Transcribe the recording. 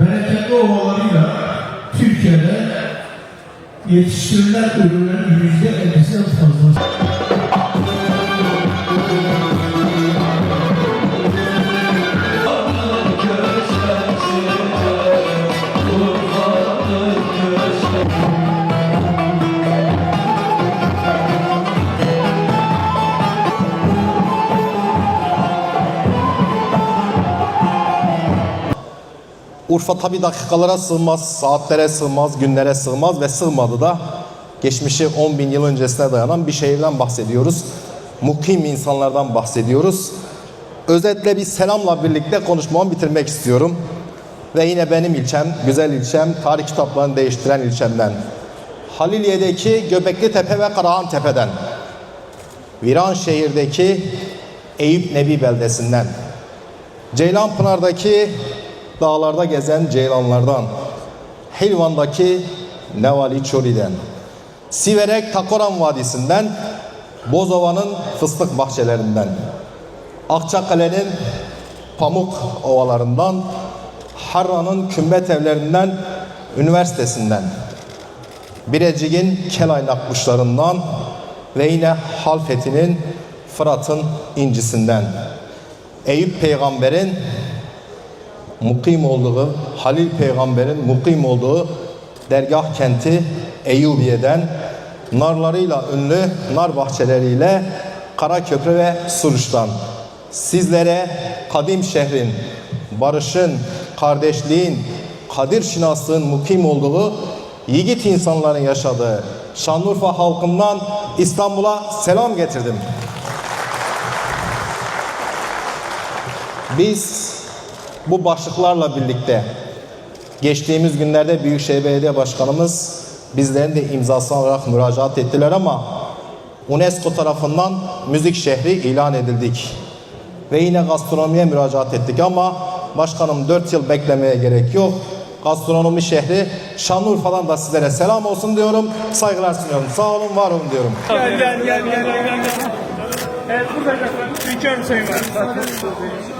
bereketli ovalarıyla Türkiye'de yetiştirilen ürünlerin yüzde ellisinden fazlası. Urfa tabi dakikalara sığmaz, saatlere sığmaz, günlere sığmaz ve sığmadı da geçmişi 10 bin yıl öncesine dayanan bir şehirden bahsediyoruz. Mukim insanlardan bahsediyoruz. Özetle bir selamla birlikte konuşmamı bitirmek istiyorum. Ve yine benim ilçem, güzel ilçem, tarih kitaplarını değiştiren ilçemden. Haliliye'deki Göbekli Tepe ve Karahan Tepe'den. Viranşehir'deki Eyüp Nebi beldesinden. Ceylanpınar'daki dağlarda gezen ceylanlardan, Hilvan'daki Nevali Çori'den, Siverek Takoran Vadisi'nden, Bozova'nın fıstık bahçelerinden, Akçakale'nin pamuk ovalarından, Harran'ın kümbet evlerinden, üniversitesinden, Birecik'in kelaynak kuşlarından ve yine Halfeti'nin Fırat'ın incisinden, Eyüp peygamberin mukim olduğu, Halil peygamberin mukim olduğu dergah kenti Eyyubiye'den narlarıyla ünlü nar bahçeleriyle Karaköprü ve Suruç'tan sizlere kadim şehrin, barışın, kardeşliğin, kadir şinaslığın mukim olduğu yiğit insanların yaşadığı Şanlıurfa halkından İstanbul'a selam getirdim. Biz bu başlıklarla birlikte geçtiğimiz günlerde Büyükşehir Belediye Başkanımız bizlerin de imzası olarak müracaat ettiler ama UNESCO tarafından müzik şehri ilan edildik. Ve yine gastronomiye müracaat ettik ama başkanım 4 yıl beklemeye gerek yok. Gastronomi şehri Şanlıurfa'dan da sizlere selam olsun diyorum. Saygılar sunuyorum. Sağ olun, var olun diyorum. Gel gel gel gel gel gel. Evet burada efendim. Hüseyin var.